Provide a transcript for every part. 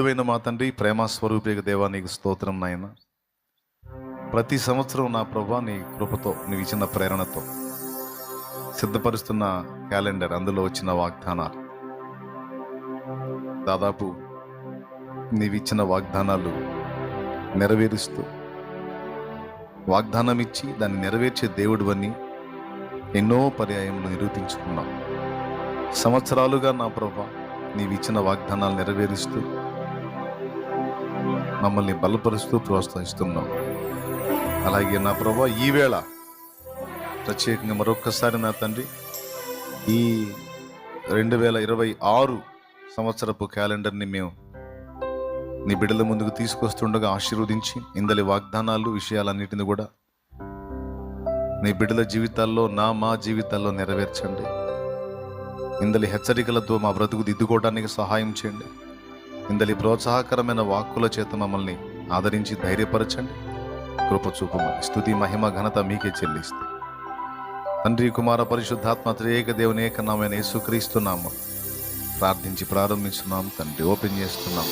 పరిశుద్ధమైన మా తండ్రి ప్రేమస్వరూపిక దేవా నీకు స్తోత్రం నాయన. ప్రతి సంవత్సరం నా ప్రభా నీ కృపతో నీవు ఇచ్చిన ప్రేరణతో సిద్ధపరుస్తున్న క్యాలెండర్ అందులో వచ్చిన వాగ్దానాలు. దాదాపు నీవిచ్చిన వాగ్దానాలు నెరవేరుస్తూ వాగ్దానం ఇచ్చి దాన్ని నెరవేర్చే దేవుడు అని ఎన్నో పర్యాయములు నిరూపించుకున్నాం. సంవత్సరాలుగా నా ప్రభా నీవిచ్చిన వాగ్దానాలు నెరవేరుస్తూ మమ్మల్ని బలపరుస్తూ ప్రోత్సహిస్తున్నాం. అలాగే నా ప్రభా ఈవేళ ప్రత్యేకంగా మరొక్కసారి నా తండ్రి ఈ రెండు వేల ఇరవై ఆరు సంవత్సరపు క్యాలెండర్ని మేము నీ బిడ్డల ముందుకు తీసుకొస్తుండగా ఆశీర్వదించి ఇందలి వాగ్దానాలు విషయాలన్నిటిని కూడా నీ బిడ్డల జీవితాల్లో నా మా జీవితాల్లో నెరవేర్చండి. ఇందలి హెచ్చరికలతో మా బ్రతుకు దిద్దుకోవడానికి సహాయం చేయండి. ఇందలి ప్రోత్సాహకరమైన వాక్కుల చేత మమ్మల్ని ఆదరించి ధైర్యపరచండి. కృపచూపమని స్థుతి మహిమ ఘనత మీకే చెల్లిస్తూ. తండ్రి కుమార పరిశుద్ధాత్మ త్రియేక దేవుని ఏకనామైన యేసుక్రీస్తున్నాము ప్రార్థించి ప్రారంభిస్తున్నాం తండ్రి ఓపెన్ చేస్తున్నాం.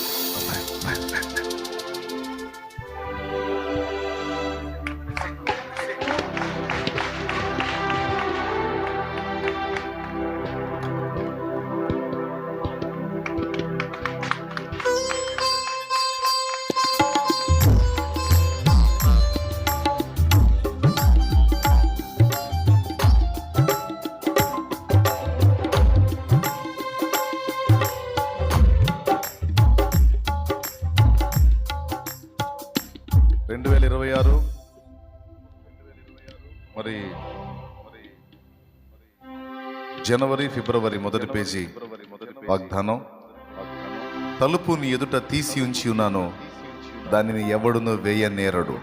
రెండు వేల ఇరవై ఆరు. మరి జనవరి ఫిబ్రవరి మొదటి పేజీ వాగ్దానం. తలుపు నీ ఎదుట తీసి ఉంచి ఉన్నాను. దానిని ఎవడునో వేయ నేరడు.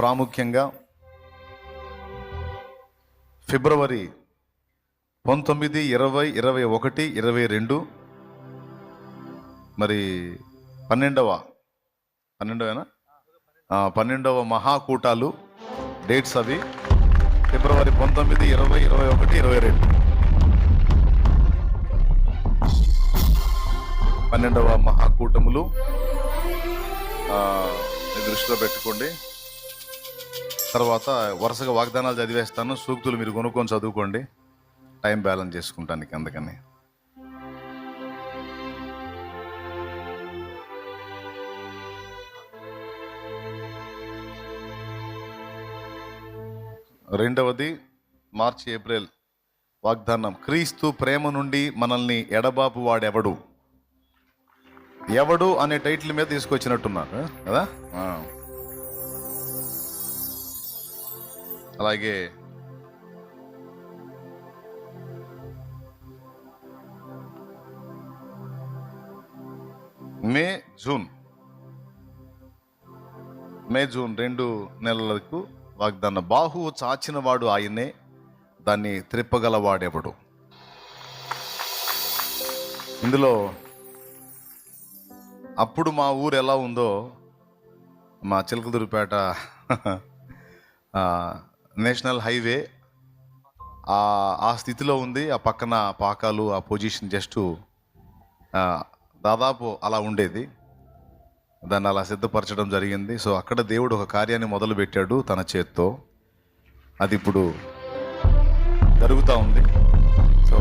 ప్రాముఖ్యంగా ఫిబ్రవరి పంతొమ్మిది ఇరవై ఇరవై ఒకటి ఇరవై రెండు మరి పన్నెండవ పన్నెండవేనా? పన్నెండవ మహాకూటాలు డేట్స్ అవి ఫిబ్రవరి పంతొమ్మిది ఇరవై ఇరవై ఒకటి ఇరవై రెండు. పన్నెండవ మహాకూటములు దృష్టిలో పెట్టుకోండి. తర్వాత వరుసగా వాగ్దానాలు చదివేస్తాను. సూక్తులు మీరు కొనుక్కొని చదువుకోండి. టైం బ్యాలెన్స్ చేసుకుంటానికి అందుకని. రెండవది మార్చి ఏప్రిల్ వాగ్దానం. క్రీస్తు ప్రేమ నుండి మనల్ని ఎడబాపు వాడెవడు? ఎవడు అనే టైటిల్ మీద తీసుకొచ్చినట్టున్నారు కదా? అలాగే మే జూన్. మే జూన్ రెండు నెలలకు వాగ్దాన బాహువు చాచిన వాడు ఆయనే దాన్ని త్రిప్పగలవాడెవడు? ఇందులో అప్పుడు మా ఊరు ఎలా ఉందో మా చిలకదురుపేట నేషనల్ హైవే ఆ స్థితిలో ఉంది. ఆ పక్కన పాకాలు ఆ పొజిషన్ జస్ట్ దాదాపు అలా ఉండేది. దాన్ని అలా సిద్ధపరచడం జరిగింది. సో అక్కడ దేవుడు ఒక కార్యాన్ని మొదలుపెట్టాడు తన చేత్తో. అది ఇప్పుడు జరుగుతూ ఉంది. సో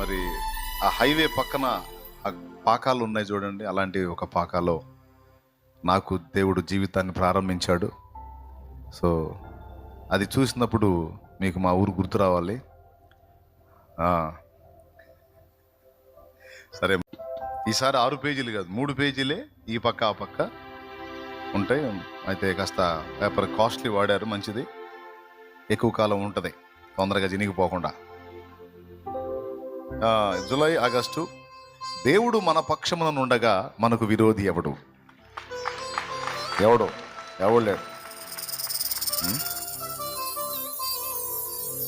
మరి ఆ హైవే పక్కన ఆ పాకాలు ఉన్నాయి చూడండి. అలాంటి ఒక పాకాలో నాకు దేవుడు జీవితాన్ని ప్రారంభించాడు. సో అది చూసినప్పుడు మీకు మా ఊరు గుర్తు రావాలి. సరే. ఈసారి ఆరు పేజీలు కాదు మూడు పేజీలే ఈ పక్క ఆ పక్క ఉంటాయి. అయితే కాస్త పేపర్ కాస్ట్లీ వాడారు మంచిది. ఎక్కువ కాలం ఉంటుంది తొందరగా చినిగిపోకుండా జూలై ఆగస్టు దేవుడు మన పక్షమున ఉండగా మనకు విరోధి ఎవడు? ఎవడు? ఎవడు లేడు?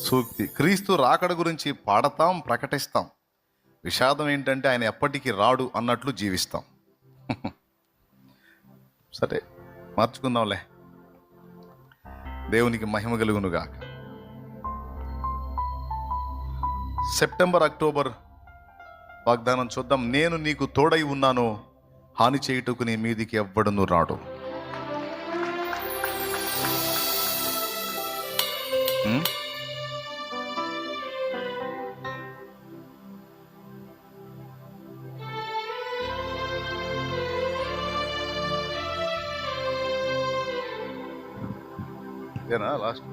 సూక్తి. క్రీస్తు రాకడ గురించి పాడతాం ప్రకటిస్తాం. విషాదం ఏంటంటే ఆయన ఎప్పటికీ రాడు అన్నట్లు జీవిస్తాం. సరే మార్చుకుందాంలే. దేవునికి మహిమ కలుగునుగాక సెప్టెంబర్ అక్టోబర్ వాగ్దానం చూద్దాం. నేను నీకు తోడై ఉన్నాను. హాని చేయుటకు నీ మీదికి ఎవ్వడను రాడు. Hmm? ఇదేనా లాస్ట్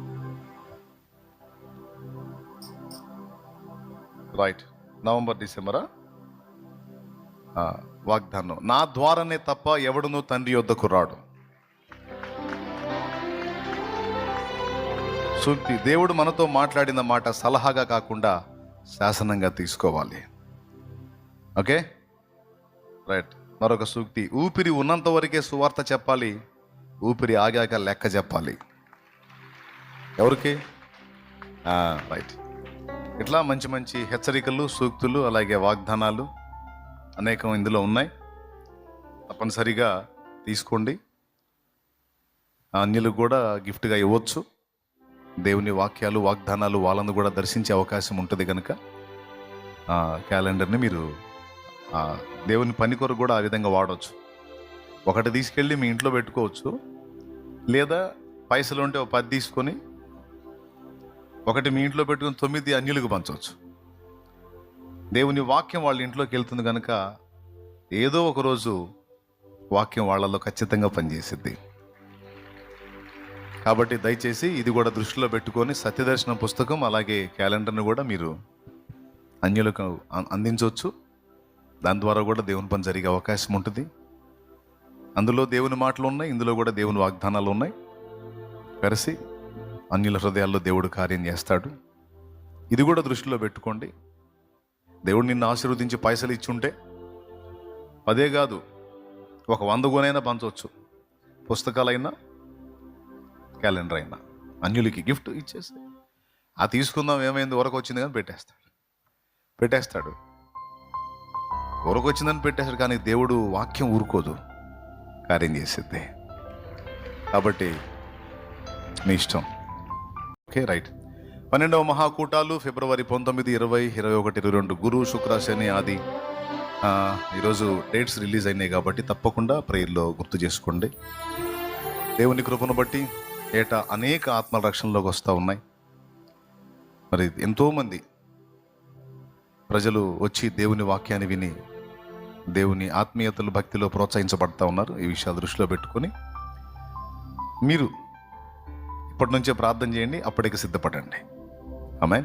రైట్ నవంబర్ డిసెంబరా? వాగ్దానం. నా ద్వారానే తప్ప ఎవడును తండ్రి యొద్దకు రాడు. సూక్తి దేవుడు మనతో మాట్లాడిన మాట సలహాగా కాకుండా శాసనంగా తీసుకోవాలి. ఓకే? రైట్ మరొక సూక్తి ఊపిరి ఉన్నంత వరకే సువార్త చెప్పాలి ఊపిరి ఆగాక లెక్క చెప్పాలి. ఎవరికి? రైట్ ఇట్లా మంచి మంచి హెచ్చరికలు సూక్తులు అలాగే వాగ్దానాలు అనేకం ఇందులో ఉన్నాయి. తప్పనిసరిగా తీసుకోండి. అన్యులు కూడా గిఫ్ట్గా ఇవ్వచ్చు. దేవుని వాక్యాలు వాగ్దానాలు వాళ్ళను కూడా దర్శించే అవకాశం ఉంటుంది కనుక క్యాలెండర్ని మీరు దేవుని పని కొరకు కూడా ఆ విధంగా వాడవచ్చు ఒకటి తీసుకెళ్ళి మీ ఇంట్లో పెట్టుకోవచ్చు. లేదా పైసలు ఉంటే ఒక పది తీసుకొని ఒకటి మీ ఇంట్లో పెట్టుకుని తొమ్మిది అన్యులకు పంచవచ్చు. దేవుని వాక్యం వాళ్ళ ఇంట్లోకి వెళ్తుంది కనుక ఏదో ఒకరోజు వాక్యం వాళ్ళలో ఖచ్చితంగా పనిచేసిద్ది. కాబట్టి దయచేసి ఇది కూడా దృష్టిలో పెట్టుకొని సత్యదర్శన పుస్తకం అలాగే క్యాలెండర్ని కూడా మీరు అన్యులకు అందించవచ్చు. దాని ద్వారా కూడా దేవుని పని జరిగే అవకాశం ఉంటుంది. అందులో దేవుని మాటలు ఉన్నాయి ఇందులో కూడా దేవుని వాగ్దానాలు ఉన్నాయి. కలిసి అన్యుల హృదయాల్లో దేవుడు కార్యం చేస్తాడు. ఇది కూడా దృష్టిలో పెట్టుకోండి. దేవుడు నిన్ను ఆశీర్వదించి పైసలు ఇచ్చుంటే అదే కాదు ఒక వంద గునైనా పంచవచ్చు. పుస్తకాలైనా క్యాలెండర్ అయినా. అన్యులకి గిఫ్ట్ ఇచ్చేస్తే. ఆ తీసుకుందాం ఏమైంది వరకు వచ్చింది కానీ పెట్టేస్తాడు. పెట్టేస్తాడు. వరకు వచ్చిందని పెట్టేస్తాడు కానీ దేవుడు వాక్యం ఊరుకోదు. కార్యం చేసిద్దే కాబట్టి మీ ఇష్టం. Okay right. పన్నెండవ మహాకూటాలు ఫిబ్రవరి పంతొమ్మిది ఇరవై ఇరవై ఒకటి ఇరవై రెండు. గురు శుక్ర శని ఆది. ఈరోజు డేట్స్ రిలీజ్ అయినాయి కాబట్టి తప్పకుండా ప్రేయర్లో గుర్తు చేసుకోండి. దేవుని కృపను బట్టి ఏటా అనేక ఆత్మల రక్షణలోకి వస్తూ ఉన్నాయి. మరి ఎంతోమంది ప్రజలు వచ్చి దేవుని వాక్యాన్ని విని దేవుని ఆత్మీయతలు భక్తిలో ప్రోత్సహించబడతా ఉన్నారు. ఈ విషయాలు దృష్టిలో పెట్టుకొని మీరు ఇప్పటి నుంచే ప్రార్థన చేయండి అప్పటికి సిద్ధపడండి. ఆమె